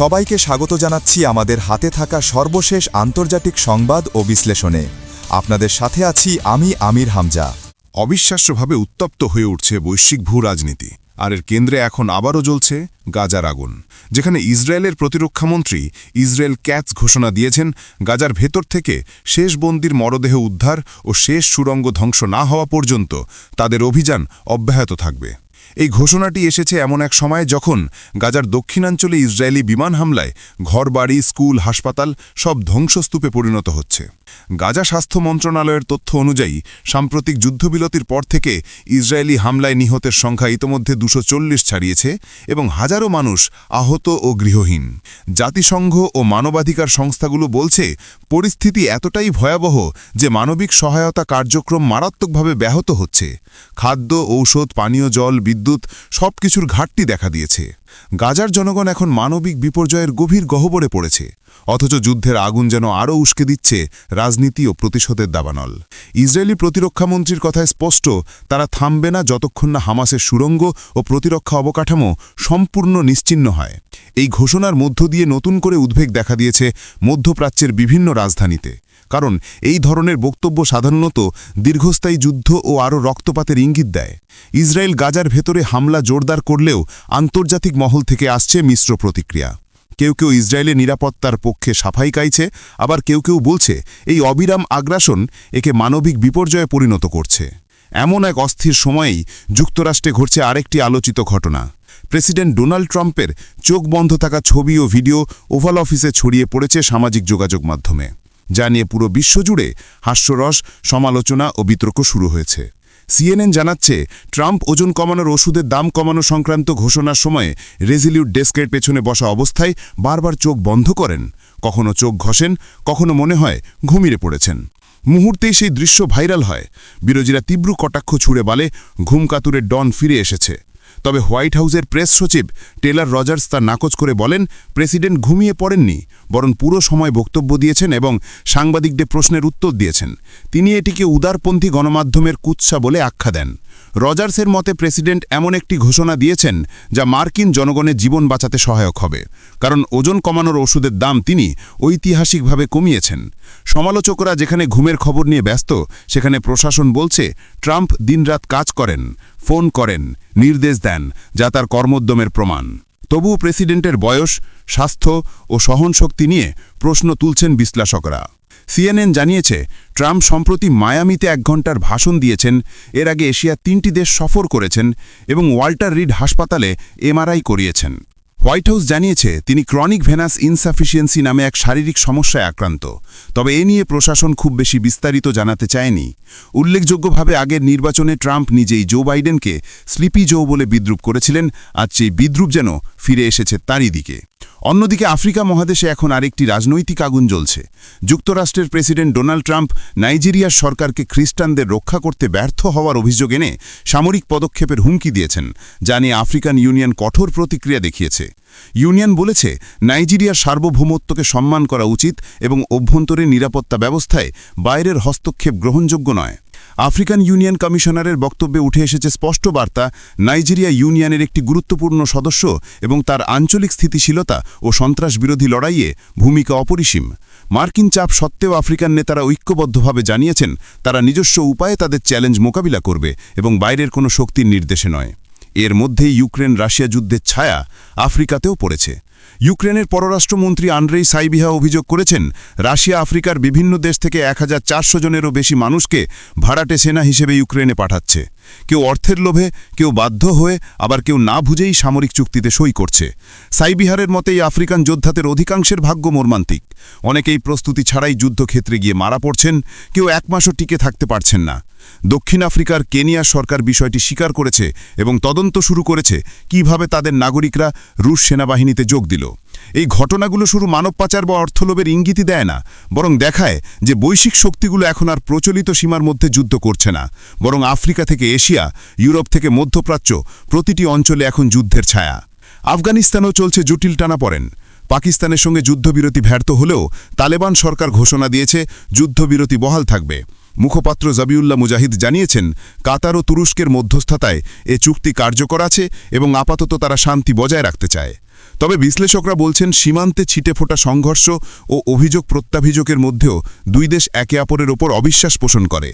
সবাইকে স্বাগত জানাচ্ছি আমাদের হাতে থাকা সর্বশেষ আন্তর্জাতিক সংবাদ ও বিশ্লেষণে। আপনাদের সাথে আছি আমি আমির হামজা। অবিশ্বাস্যভাবে উত্তপ্ত হয়ে উঠছে বৈশ্বিক ভূ রাজনীতি। আর এর কেন্দ্রে এখন আবারও জ্বলছে গাজার আগুন, যেখানে ইসরায়েলের প্রতিরক্ষামন্ত্রী ইসরায়েল ক্যাচ ঘোষণা দিয়েছেন, গাজার ভেতর থেকে শেষ বন্দির মরদেহ উদ্ধার ও শেষ সুরঙ্গ ধ্বংস না হওয়া পর্যন্ত তাদের অভিযান অব্যাহত থাকবে। এই ঘোষণাটি এসেছে এমন এক সময় যখন গাজার দক্ষিণাঞ্চলে ইসরায়েলি বিমান হামলায় ঘরবাড়ি, স্কুল, হাসপাতাল সব ধ্বংসস্তূপে পরিণত হচ্ছে। গাজা স্বাস্থ্য মন্ত্রণালয়ের তথ্য অনুযায়ী, সাম্প্রতিক যুদ্ধবিরতির পর থেকে ইসরায়েলি হামলায় নিহতের সংখ্যা ইতোমধ্যে দুশো ছাড়িয়েছে এবং হাজারো মানুষ আহত ও গৃহহীন। জাতিসংঘ ও মানবাধিকার সংস্থাগুলো বলছে, পরিস্থিতি এতটাই ভয়াবহ যে মানবিক সহায়তা কার্যক্রম মারাত্মকভাবে ব্যাহত হচ্ছে। খাদ্য, ঔষধ, পানীয় জল, বিদ্যুৎ সবকিছুর ঘাটতি দেখা দিয়েছে। গাজার জনগণ এখন মানবিক বিপর্যয়ের গভীর গহ্বরে পড়েছে। অথচ যুদ্ধের আগুন যেন আরও উস্কে দিচ্ছে রাজনীতি ও প্রতিশোধের দাবানল। ইসরায়েলি প্রতিরক্ষামন্ত্রীর কথায় স্পষ্ট, তারা থামবে না যতক্ষণ না হামাসের সুরঙ্গ ও প্রতিরক্ষা অবকাঠামো সম্পূর্ণ নিশ্চিন্ন হয়। এই ঘোষণার মধ্য দিয়ে নতুন করে উদ্বেগ দেখা দিয়েছে মধ্যপ্রাচ্যের বিভিন্ন রাজধানীতে। কারণ এই ধরনের বক্তব্য সাধারণত দীর্ঘস্থায়ী যুদ্ধ ও আরও রক্তপাতের ইঙ্গিত দেয়। ইসরায়েল গাজার ভেতরে হামলা জোরদার করলেও আন্তর্জাতিক মহল থেকে আসছে মিশ্র প্রতিক্রিয়া। কেউ কেউ ইসরায়েলের নিরাপত্তার পক্ষে সাফাই গাইছে আবার কেউ কেউ বলছে এই অবিরাম আগ্রাসন একে মানবিক বিপর্যয়ে পরিণত করছে। এমন এক অস্থির সময়েই যুক্তরাষ্ট্রে ঘটছে আরেকটি আলোচিত ঘটনা। প্রেসিডেন্ট ডোনাল্ড ট্রাম্পের চোখ বন্ধ থাকা ছবি ও ভিডিও ওভাল অফিসে ছড়িয়ে পড়েছে সামাজিক যোগাযোগ মাধ্যমে। যা নিয়ে পুরো বিশ্বজুড়ে হাস্যরস, সমালোচনা ও বিতর্ক শুরু হয়েছে। সিএনএন জানাচ্ছে, ট্রাম্প ওজন কমানোর ওষুধের দাম কমানো সংক্রান্ত ঘোষণার সময়ে রেজিলিউট ডেস্কের পেছনে বসা অবস্থায় বারবার চোখ বন্ধ করেন। কখনো চোখ ঘষেন, কখনো মনে হয় ঘুমিয়ে পড়েছেন। মুহূর্তেই সেই দৃশ্য ভাইরাল হয়। বিরোধীরা তীব্র কটাক্ষ ছুড়ে বলে ঘুমকাতুরে ডন ফিরে এসেছে। তবে হোয়াইট হাউসের প্রেস সচিব টেলার রজার্স তা নাকচ করে বলেন, প্রেসিডেন্ট ঘুমিয়ে পড়েননি, বরং পুরো সময় বক্তব্য দিয়েছেন এবং সাংবাদিকদের প্রশ্নের উত্তর দিয়েছেন। তিনি এটিকে উদারপন্থী গণমাধ্যমের কুৎসা বলে আখ্যা দেন। রজার্সের মতে প্রেসিডেন্ট এমন একটি ঘোষণা দিয়েছেন যা মার্কিন জনগণের জীবন বাঁচাতে সহায়ক হবে, কারণ ওজন কমানোর ওষুধের দাম তিনি ঐতিহাসিকভাবে কমিয়েছেন। সমালোচকরা যেখানে ঘুমের খবর নিয়ে ব্যস্ত, সেখানে প্রশাসন বলছে, ট্রাম্প দিনরাত কাজ করেন, ফোন করেন, নির্দেশ দেন। যা তার কর্মোদ্যমের প্রমাণ। তবু প্রেসিডেন্টের বয়স, স্বাস্থ্য ও সহনশক্তি নিয়ে প্রশ্ন তুলছেন বিশ্লেষকরা। সিএনএন জানিয়েছে, ট্রাম্প সম্প্রতি মায়ামিতে এক ঘণ্টার ভাষণ দিয়েছেন, এর আগে এশিয়া তিনটি দেশ সফর করেছেন এবং ওয়াল্টার রিড হাসপাতালে এমআরআই করিয়েছেন। হোয়াইট হাউস জানিয়েছে, তিনি ক্রনিক ভেনাস ইনসাফিসিয়েন্সি নামে এক শারীরিক সমস্যায় আক্রান্ত। তবে এ নিয়ে প্রশাসন খুব বেশি বিস্তারিত জানাতে চায়নি। উল্লেখযোগ্যভাবে আগের নির্বাচনে ট্রাম্প নিজেই জো বাইডেনকে স্লিপি জো বলে বিদ্রুপ করেছিলেন আজ সেই বিদ্রুপ যেন ফিরে এসেছে তারই দিকে। অন্যদিকে আফ্রিকা মহাদেশে এখন আরেকটি রাজনৈতিক আগুন জ্বলছে। যুক্তরাষ্ট্রের প্রেসিডেন্ট ডোনাল্ড ট্রাম্প নাইজেরিয়ার সরকারকে খ্রিস্টানদের রক্ষা করতে ব্যর্থ হওয়ার অভিযোগ এনে সামরিক পদক্ষেপের হুমকি দিয়েছেন, যা নিয়ে আফ্রিকান ইউনিয়ন কঠোর প্রতিক্রিয়া দেখিয়েছে। ইউনিয়ন বলেছে, নাইজেরিয়ার সার্বভৌমত্বকে সম্মান করা উচিত এবং অভ্যন্তরীণ নিরাপত্তা ব্যবস্থায় বাইরের হস্তক্ষেপ গ্রহণযোগ্য নয়। আফ্রিকান ইউনিয়ন কমিশনারের বক্তব্যে উঠে এসেছে স্পষ্ট বার্তা, নাইজেরিয়া ইউনিয়নের একটি গুরুত্বপূর্ণ সদস্য এবং তার আঞ্চলিক স্থিতিশীলতা ও সন্ত্রাস বিরোধী লড়াইয়ে ভূমিকা অপরিসীম। মার্কিন চাপ সত্ত্বেও আফ্রিকান নেতারা ঐক্যবদ্ধভাবে জানিয়েছেন, তারা নিজস্ব উপায়ে তাদের চ্যালেঞ্জ মোকাবিলা করবে এবং বাইরের কোনো শক্তির নির্দেশে নয়। এর মধ্যেই ইউক্রেন রাশিয়া যুদ্ধের ছায়া আফ্রিকাতেও পড়েছে। ইউক্রেনের পররাষ্ট্রমন্ত্রী আন্দ্রেই সাইবিহা অভিযোগ করেছেন, রাশিয়া আফ্রিকার বিভিন্ন দেশ থেকে এক জনেরও বেশি মানুষকে ভাড়াটে সেনা হিসেবে ইউক্রেনে পাঠাচ্ছে। কেউ অর্থের লোভে, কেউ বাধ্য হয়ে, আবার কেউ না বুঝেই সামরিক চুক্তিতে সই করছে। সাইবিহারের মতেই আফ্রিকান যোদ্ধাদের অধিকাংশের ভাগ্য মর্মান্তিক। অনেকেই প্রস্তুতি ছাড়াই যুদ্ধক্ষেত্রে গিয়ে মারা পড়ছেন, কেউ এক মাসও টিকে থাকতে পারছেন না। দক্ষিণ আফ্রিকার কেনিয়া সরকার বিষয়টি স্বীকার করেছে এবং তদন্ত শুরু করেছে কীভাবে তাদের নাগরিকরা রুশ সেনাবাহিনীতে যোগ দিল। এই ঘটনাগুলো শুধু মানব পাচার বা অর্থলোভের ইঙ্গিতই দেয় না, বরং দেখায় যে বৈশ্বিক শক্তিগুলো এখন আর প্রচলিত সীমার মধ্যে যুদ্ধ করছে না, বরং আফ্রিকা থেকে এশিয়া, ইউরোপ থেকে মধ্যপ্রাচ্য প্রতিটি অঞ্চলে এখন যুদ্ধের ছায়া। আফগানিস্তানেও চলছে জটিল টানা পড়েন পাকিস্তানের সঙ্গে যুদ্ধবিরতি ব্যর্থ হলেও তালেবান সরকার ঘোষণা দিয়েছে যুদ্ধবিরতি বহাল থাকবে। মুখপাত্র জাবিউল্লাহ মুজাহিদ জানিয়েছেন, কাতার ও তুরস্কের মধ্যস্থতায় এ চুক্তি কার্যকর আছে এবং আপাতত তারা শান্তি বজায় রাখতে চায়। তবে বিশ্লেষকরা বলছেন, সীমান্তে ছিটে ফোটা সংঘর্ষ ও অভিযোগ প্রত্যাভিযোগের মধ্যেও দুই দেশ একে অপরের ওপর অবিশ্বাস পোষণ করে।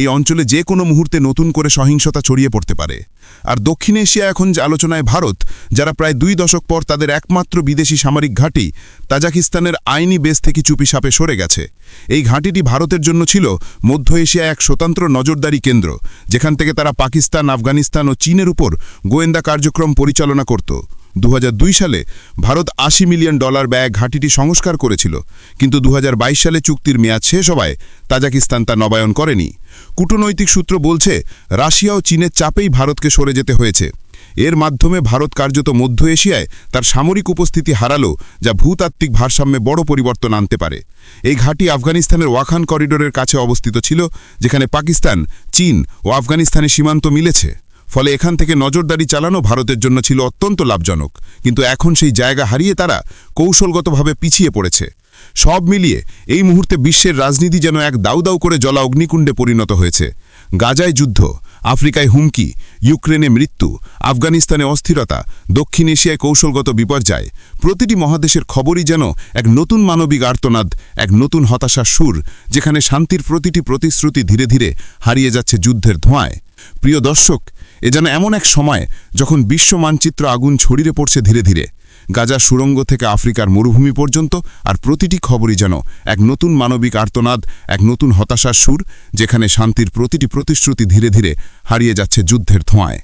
এই অঞ্চলে যে কোনো মুহূর্তে নতুন করে সহিংসতা ছড়িয়ে পড়তে পারে। আর দক্ষিণ এশিয়া এখন যে আলোচনায় ভারত, যারা প্রায় দুই দশক পর তাদের একমাত্র বিদেশি সামরিক ঘাঁটি, তাজাকিস্তানের আইনি বেস থেকে চুপিসাপে সরে গেছে। এই ঘাঁটিটি ভারতের জন্য ছিল মধ্য এশিয়া এক স্বতন্ত্র নজরদারি কেন্দ্র, যেখান থেকে তারা পাকিস্তান, আফগানিস্তান ও চীনের উপর গোয়েন্দা কার্যক্রম পরিচালনা করত। দু হাজার দুই সালে ভারত আশি মিলিয়ন ডলার ব্যয় ঘাঁটিটি সংস্কার করেছিল। কিন্তু দু হাজার বাইশ সালে চুক্তির মেয়াদ শেষ হওয়ায় তাজাকিস্তান তা নবায়ন করেনি। কূটনৈতিক সূত্র বলছে, রাশিয়া ও চীনের চাপেই ভারতকে সরে যেতে হয়েছে। এর মাধ্যমে ভারত কার্যত মধ্য এশিয়ায় তার সামরিক উপস্থিতি হারালো, যা ভূতাত্ত্বিক ভারসাম্যে বড় পরিবর্তন আনতে পারে। এই ঘাঁটি আফগানিস্তানের ওয়াখান করিডোরের কাছে অবস্থিত ছিল, যেখানে পাকিস্তান, চীন ও আফগানিস্তানের সীমান্ত মিলেছে। ফলে এখান থেকে নজরদারি চালানো ভারতের জন্য ছিল অত্যন্ত লাভজনক। কিন্তু এখন সেই জায়গা হারিয়ে তারা কৌশলগতভাবে পিছিয়ে পড়েছে। সব মিলিয়ে এই মুহূর্তে বিশ্বের রাজনীতি যেন এক দাউ দাউ করে জলা অগ্নিকুণ্ডে পরিণত হয়েছে। গাজায় যুদ্ধ, আফ্রিকায় হুমকি, ইউক্রেনে মৃত্যু, আফগানিস্তানে অস্থিরতা, দক্ষিণ এশিয়ায় কৌশলগত বিপর্যয়, প্রতিটি মহাদেশের খবরই যেন এক নতুন মানবিক আর্তনাদ, এক নতুন হতাশার সুর, যেখানে শান্তির প্রতিটি প্রতিশ্রুতি ধীরে ধীরে হারিয়ে যাচ্ছে যুদ্ধের ধোঁয়ায়। প্রিয় দর্শক এ যেন এমন এক সময় যখন বিশ্ব মানচিত্র আগুন ছড়িয়ে পড়ছে ধীরে ধীরে। গাজার সুরঙ্গ থেকে আফ্রিকার মরুভূমি পর্যন্ত আর প্রতিটি খবরই যেন এক নতুন মানবিক আর্তনাদ, এক নতুন হতাশার সুর, যেখানে শান্তির প্রতিটি প্রতিশ্রুতি ধীরে ধীরে হারিয়ে যাচ্ছে যুদ্ধের ধোঁয়ায়।